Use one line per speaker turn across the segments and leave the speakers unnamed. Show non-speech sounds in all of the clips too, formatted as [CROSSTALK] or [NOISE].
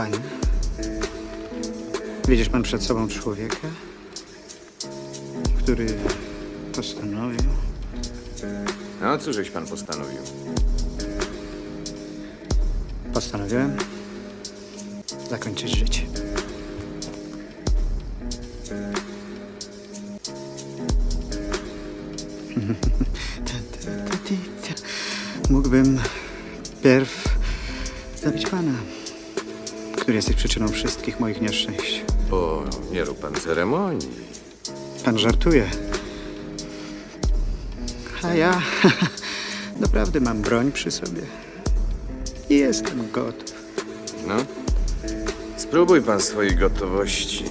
Panie, widzisz pan przed sobą człowieka, który postanowił
No, cóżeś pan postanowił?
Postanowiłem zakończyć życie. [LAUGHS] Mógłbym pierw zabić pana, który jesteś przyczyną wszystkich moich nieszczęść.
O, nie rób pan ceremonii.
Pan żartuje. A ja [LAUGHS] naprawdę mam broń przy sobie. I jestem gotów.
No, spróbuj pan swojej gotowości.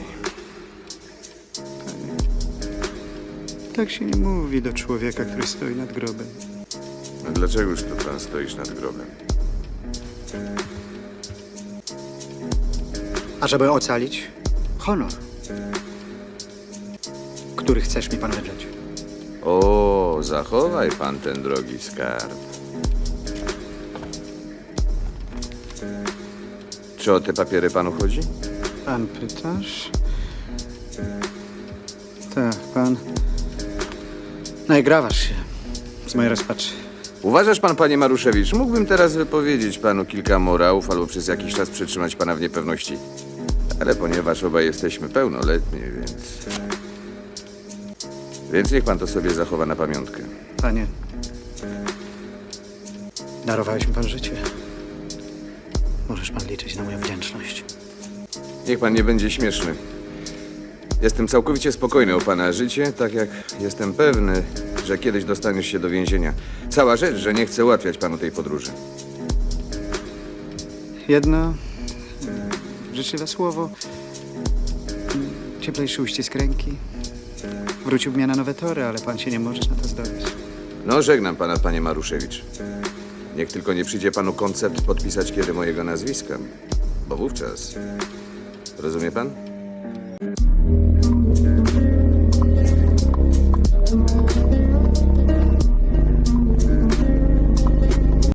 Tak się nie mówi do człowieka, który stoi nad grobem.
A dlaczegoż tu pan stoisz nad grobem?
A żeby ocalić honor, który chcesz mi pan wydrzeć.
O, zachowaj pan ten drogi skarb. Czy o te papiery panu chodzi?
Pan pytasz? Tak, pan. Nagrawasz się z mojej rozpaczy.
Uważasz pan, panie Maruszewicz, mógłbym teraz wypowiedzieć panu kilka morałów albo przez jakiś czas przytrzymać pana w niepewności. Ale ponieważ obaj jesteśmy pełnoletni, więc... Więc niech pan to sobie zachowa na pamiątkę.
Panie, darowałeś mi pan życie. Możesz pan liczyć na moją wdzięczność.
Niech pan nie będzie śmieszny. Jestem całkowicie spokojny o pana życie, tak jak jestem pewny, że kiedyś dostaniesz się do więzienia. Cała rzecz, że nie chcę ułatwiać panu tej podróży.
Jedno mm, życzliwe słowo, cieplejszy uścisk ręki. Wróciłby mnie na nowe tory, ale pan się nie możesz na to zdobyć.
No, żegnam pana, panie Maruszewicz. Niech tylko nie przyjdzie panu koncept podpisać kiedy mojego nazwiska, bo wówczas... Rozumie pan?